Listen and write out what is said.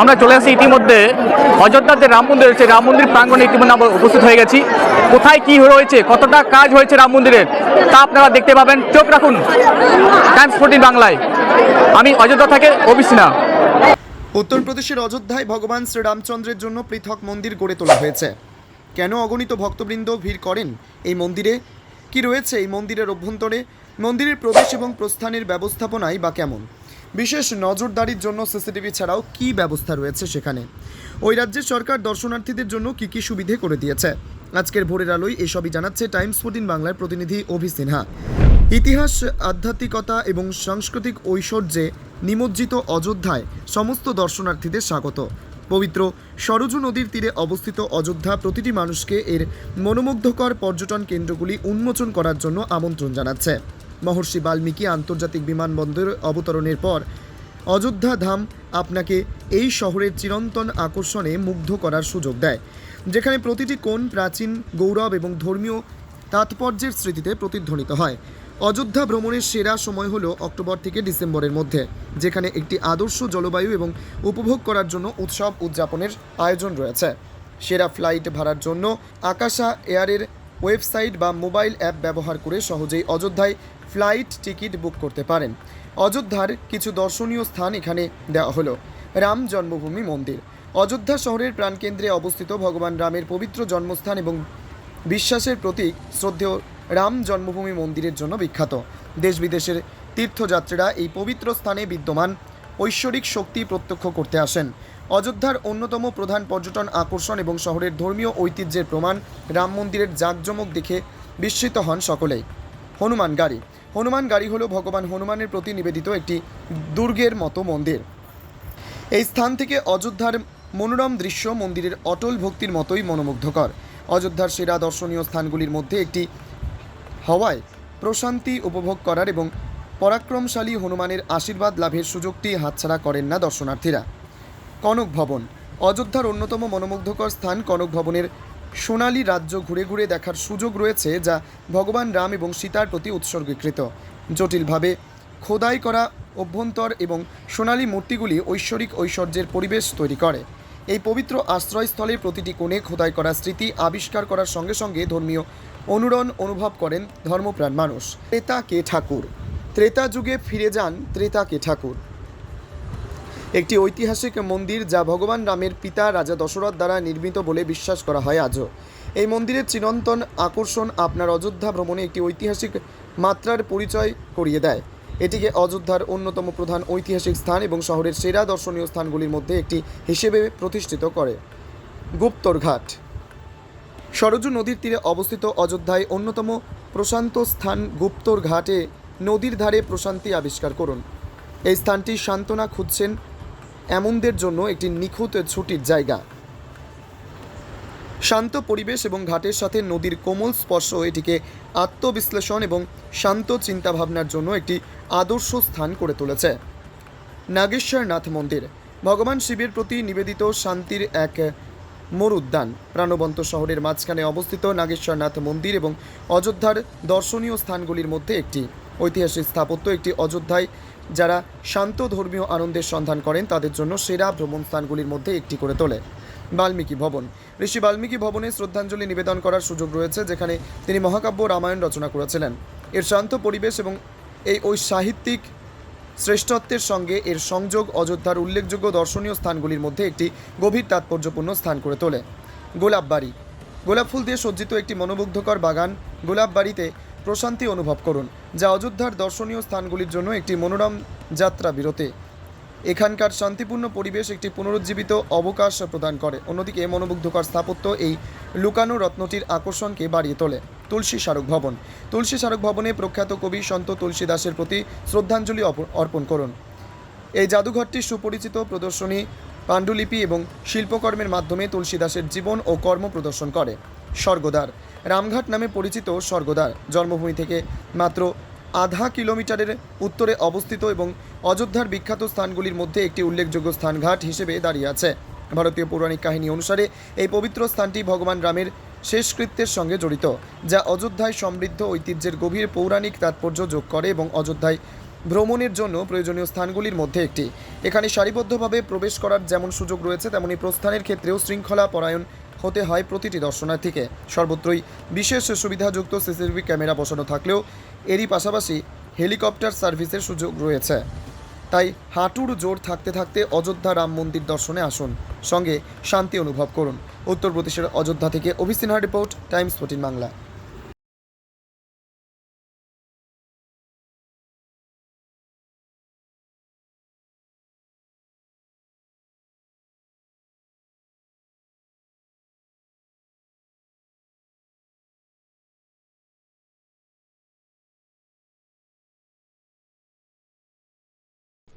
আমরা চলে আসি ইতিমধ্যে অযোধ্যার যে রাম মন্দির রয়েছে, রাম মন্দির প্রাঙ্গণে ইতিমধ্যে আমরা উপস্থিত হয়ে গেছি। কোথায় কি রয়েছে কতটা কাজ হয়েছে রাম মন্দিরের, তা আপনারা দেখতে পাবেন। চোখ রাখুন টাইমস ফোর্টিন বাংলায়। আমি অযোধ্যা থেকে অবিসিনা উত্তরপ্রদেশের অযোধ্যায় ভগবান শ্রীরামচন্দ্রের জন্য পৃথক মন্দির গড়ে তোলা হয়েছে। কেন অগণিত ভক্তবৃন্দ ভিড় করেন এই মন্দিরে? কি রয়েছে এই মন্দিরের অভ্যন্তরে? মন্দিরের প্রবেশ এবং প্রস্থানের ব্যবস্থাপনাই বা কেমন? বিশেষ নজরদারির জন্য সিসিটিভি ছাড়াও কি ব্যবস্থা রয়েছে সেখানে? ওই রাজ্যের সরকার দর্শনার্থীদের জন্য কি কি সুবিধে করে দিয়েছে? আজকের ভোরের আলোয় এসবই জানাচ্ছে টাইমস ফোর্টিন বাংলার প্রতিনিধি অভি সিনহা। ইতিহাস, আধ্যাত্মিকতা এবং সাংস্কৃতিক ঐশ্বর্যে নিমজ্জিত অযোধ্যায় সমস্ত দর্শনার্থীদের স্বাগত। পবিত্র সরজু নদীর তীরে অবস্থিত অযোধ্যা প্রতিটি মানুষকে এর মনোমুগ্ধকর পর্যটন কেন্দ্রগুলি উন্মোচন করার জন্য আমন্ত্রণ জানাচ্ছে। মহর্ষি বাল্মীকি আন্তর্জাতিক বিমানবন্দরে অবতরণের পর অযোধ্যা ধাম আপনাকে এই শহরের চিরন্তন আকর্ষণে মুগ্ধ করার সুযোগ দেয়, যেখানে প্রতিটি কোণ প্রাচীন, গৌরব এবং ধর্মীয় তাৎপর্যের স্মৃতিতে প্রতিধ্বনিত হয়। অযোধ্যা ভ্রমণের সেরা সময় হলো অক্টোবর থেকে ডিসেম্বরের মধ্যে, যেখানে একটি আদর্শ জলবায়ু এবং উপভোগ করার জন্য উৎসব উদযাপনের আয়োজন রয়েছে। সেরা ফ্লাইট ভাড়ার জন্য আকাশা এয়ারের ওয়েবসাইট বা মোবাইল অ্যাপ ব্যবহার করে সহজেই অযোধ্যায় ফ্লাইট টিকিট বুক করতে পারেন। অযোধ্যার কিছু দর্শনীয় স্থান এখানে দেওয়া হলো। রাম জন্মভূমি মন্দির। অযোধ্যা শহরের প্রাণকেন্দ্রে অবস্থিত ভগবান রামের পবিত্র জন্মস্থান এবং বিশ্বাসের প্রতীক শ্রদ্ধেয় রাম জন্মভূমি মন্দিরের জন্য বিখ্যাত। দেশ বিদেশের তীর্থযাত্রীরা এই পবিত্র স্থানে বিদ্যমান ঐশ্বরিক শক্তি প্রত্যক্ষ করতে আসেন। অযোধ্যার অন্যতম প্রধান পর্যটন আকর্ষণ এবং শহরের ধর্মীয় ঐতিহ্যের প্রমাণ রাম মন্দিরের জাঁকজমক দেখে বিস্মিত হন সকলেই। হনুমান গাড়ি। হনুমান গাড়ি হলো ভগবান হনুমানের প্রতি নিবেদিত একটি দুর্গের মতো মন্দির। এই স্থান থেকে অযোধ্যার মনোরম দৃশ্য মন্দিরের অটল ভক্তির মতোই মনোমুগ্ধকর। অযোধ্যার সেরা দর্শনীয় স্থানগুলির মধ্যে একটি হওয়ায় প্রশান্তি উপভোগ করার এবং পরাক্রমশালী হনুমানের আশীর্বাদ লাভের সুযোগটি হাতছাড়া করেন না দর্শনার্থীরা। কনক ভবন। অযোধ্যার অন্যতম মনোমুগ্ধকর স্থান কনক ভবনের সোনালী রাজ্য ঘুরে ঘুরে দেখার সুযোগ রয়েছে যা ভগবান রাম এবং সীতার প্রতি উৎসর্গীকৃত। জটিলভাবে খোদাই করা অভ্যন্তর এবং সোনালী মূর্তিগুলি ঐশ্বরিক ঐশ্বর্যের পরিবেশ তৈরি করে। এই পবিত্র আশ্রয়স্থলের প্রতিটি কোণে খোদাই করা স্মৃতি আবিষ্কার করার সঙ্গে সঙ্গে ধর্মীয় অনুরণ অনুভব করেন ধর্মপ্রাণ মানুষ। ত্রেতা কে ঠাকুর। ত্রেতা যুগে ফিরে যান ত্রেতা কে ঠাকুর। একটি ঐতিহাসিক মন্দির যা ভগবান রামের পিতা রাজা দশরথ দ্বারা নির্মিত বলে বিশ্বাস করা হয় আজও। এই মন্দিরের চিরন্তন আকর্ষণ আপনার অযোধ্যা ভ্রমণে একটি ঐতিহাসিক মাত্রার পরিচয় করিয়ে দেয়। এটিকে অযোধ্যার অন্যতম প্রধান ঐতিহাসিক স্থান এবং শহরের সেরা দর্শনীয় স্থানগুলির মধ্যে একটি হিসেবে প্রতিষ্ঠিত করে। গুপ্তর ঘাট সরজু নদীর তীরে অবস্থিত অযোধ্যায় অন্যতম প্রশান্ত স্থান গুপ্তর ঘাটে নদীর ধারে প্রশান্তি আবিষ্কার করুন। এই স্থানটি সান্ত্বনা খুঁজছেন এমনদের জন্য একটি নিখুঁত ছুটির জায়গা। শান্ত পরিবেশ এবং ঘাটের সাথে নদীর কোমল স্পর্শ এটিকে আত্মবিশ্লেষণ এবং শান্ত চিন্তাভাবনার জন্য একটি আদর্শ স্থান করে তুলেছে। নাগেশ্বরনাথ মন্দির, ভগবান শিবের প্রতি নিবেদিত শান্তির এক মরুদ্যান। প্রাণবন্ত শহরের মাঝখানে অবস্থিত নাগেশ্বরনাথ মন্দির এবং অযোধ্যার দর্শনীয় স্থানগুলির মধ্যে একটি। ঐতিহাসিক স্থাপত্য একটি অযোধ্যায় যারা শান্ত ধর্মীয় আনন্দের সন্ধান করেন, তাদের জন্য সেরা ভ্রমণ স্থানগুলির মধ্যে একটি করে তোলে। বাল্মীকি ভবন। ঋষি বাল্মীকি ভবনে শ্রদ্ধাঞ্জলি নিবেদন করার সুযোগ রয়েছে, যেখানে তিনি মহাকাব্য রামায়ণ রচনা করেছিলেন। এর শান্ত পরিবেশ এবং এই ওই সাহিত্যিক শ্রেষ্ঠত্বের সঙ্গে এর সংযোগ অযোধ্যার উল্লেখযোগ্য দর্শনীয় স্থানগুলির মধ্যে একটি গভীর তাৎপর্যপূর্ণ স্থান করে তোলে। গোলাপবাড়ি। গোলাপ ফুল দিয়ে সজ্জিত একটি মনোমুগ্ধকর বাগান। গোলাপবাড়িতে প্রশান্তি অনুভব করুন, যা অযোধ্যার দর্শনীয় স্থানগুলির জন্য একটি মনোরম যাত্রা বিরতি। এখানকার শান্তিপূর্ণ পরিবেশ একটি পুনরুজ্জীবিত অবকাশ প্রদান করে। অন্যদিকে মনোমুগ্ধকর স্থাপত্য এই লুকানো রত্নটির আকর্ষণকে বাড়িয়ে তোলে। তুলসী স্মারক ভবন। তুলসী স্মারক ভবনে প্রখ্যাত কবি সন্ত তুলসী দাসের প্রতি শ্রদ্ধাঞ্জলি অর্পণ করুন। এই জাদুঘরটি সুপরিচিত প্রদর্শনী, পাণ্ডুলিপি এবং শিল্পকর্মের মাধ্যমে তুলসী দাসের জীবন ও কর্ম প্রদর্শন করে। স্বর্গদ্বার। রামঘাট নামে পরিচিত স্বর্গদ্বার, জন্মভূমি থেকে মাত্র আধা কিলোমিটারের উত্তরে অবস্থিত এবং অযোধ্যার বিখ্যাত স্থানগুলির মধ্যে একটি উল্লেখযোগ্য স্থানঘাট হিসেবে দাঁড়িয়ে আছে। ভারতীয় পৌরাণিক কাহিনী অনুসারে, এই পবিত্র স্থানটি ভগবান রামের শেষকৃত্যের সঙ্গে জড়িত, যা অযোধ্যায় সমৃদ্ধ ঐতিহ্যের গভীর পৌরাণিক তাৎপর্য যোগ করে এবং অযোধ্যায় ভ্রমণের জন্য প্রয়োজনীয় স্থানগুলির মধ্যে একটি। এখানে সারিবদ্ধভাবে প্রবেশ করার যেমন সুযোগ রয়েছে, তেমনি প্রস্থানের ক্ষেত্রেও শৃঙ্খলা পরায়ণ হতে হয় প্রতিটি দর্শনার্থীকে। সর্বত্রই বিশেষ সুবিধাযুক্ত সিসিটিভি ক্যামেরা বসানো থাকলেও এরই পাশাপাশি হেলিকপ্টার সার্ভিসের সুযোগ রয়েছে। তাই হাঁটুর জোর থাকতে থাকতে অযোধ্যা রাম মন্দির দর্শনে আসুন। সঙ্গে শান্তি অনুভব করুন। উত্তরপ্রদেশের অযোধ্যা থেকে Abhi Sinha report, Times fourteen Bangla.